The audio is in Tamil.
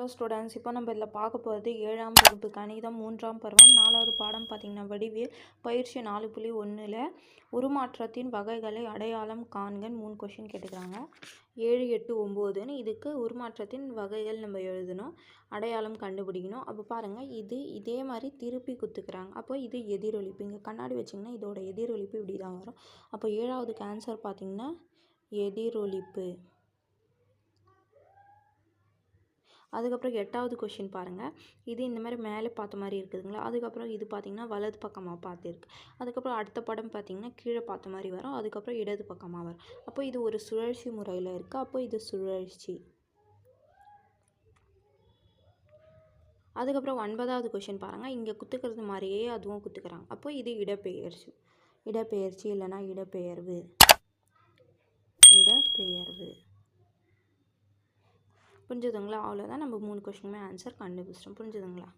ஹலோ ஸ்டூடெண்ட்ஸ் இப்போ நம்ம இதில் பார்க்க போகிறது ஏழாம் வகுப்பு கணிதம் மூன்றாம் பருவம் நாலாவது பாடம் பார்த்திங்கன்னா வடிவியல் பயிற்சி நாலு புள்ளி ஒன்றில் உருமாற்றத்தின் வகைகளை அடையாளம் காண்கன் மூணு கொஷின் கேட்டுக்கிறாங்க. ஏழு எட்டு ஒம்போதுன்னு இதுக்கு உருமாற்றத்தின் வகைகள் நம்ம எழுதணும் அடையாளம் கண்டுபிடிக்கணும். அப்போ பாருங்கள் இது இதே மாதிரி திருப்பி குத்துக்கிறாங்க. அப்போ இது எதிரொலிப்பு. இங்கே கண்ணாடி வச்சிங்கன்னா இதோட எதிரொலிப்பு இப்படி தான் வரும். அப்போ ஏழாவதுக்கு ஆன்சர் பார்த்திங்கன்னா எதிரொலிப்பு. அதுக்கப்புறம் எட்டாவது கொஷின் பாருங்கள் இது இந்த மாதிரி மேலே பார்த்த மாதிரி இருக்குதுங்களா? அதுக்கப்புறம் இது பார்த்திங்கன்னா வலது பக்கமாக பார்த்துருக்கு. அதுக்கப்புறம் அடுத்த படம் பார்த்திங்கன்னா கீழே பார்த்த மாதிரி வரும். அதுக்கப்புறம் இடது பக்கமாக வரும். அப்போ இது ஒரு சுழற்சி முறையில் இருக்குது அப்போ இது சுழற்சி. அதுக்கப்புறம் ஒன்பதாவது கொஷின் பாருங்கள் இங்கே குத்துக்கிறது மாதிரியே அதுவும் குத்துக்கிறாங்க. அப்போ இது இடப்பெயர்ச்சி. இடப்பெயர்ச்சி இல்லைன்னா இடப்பெயர்வு. புரிஞ்சுதுங்களா? அவ்வளோதான் நம்ம மூணு கொஷினுமே ஆன்சர் கண்டுபிடிச்சிட்டோம். புரிஞ்சுதுங்களா?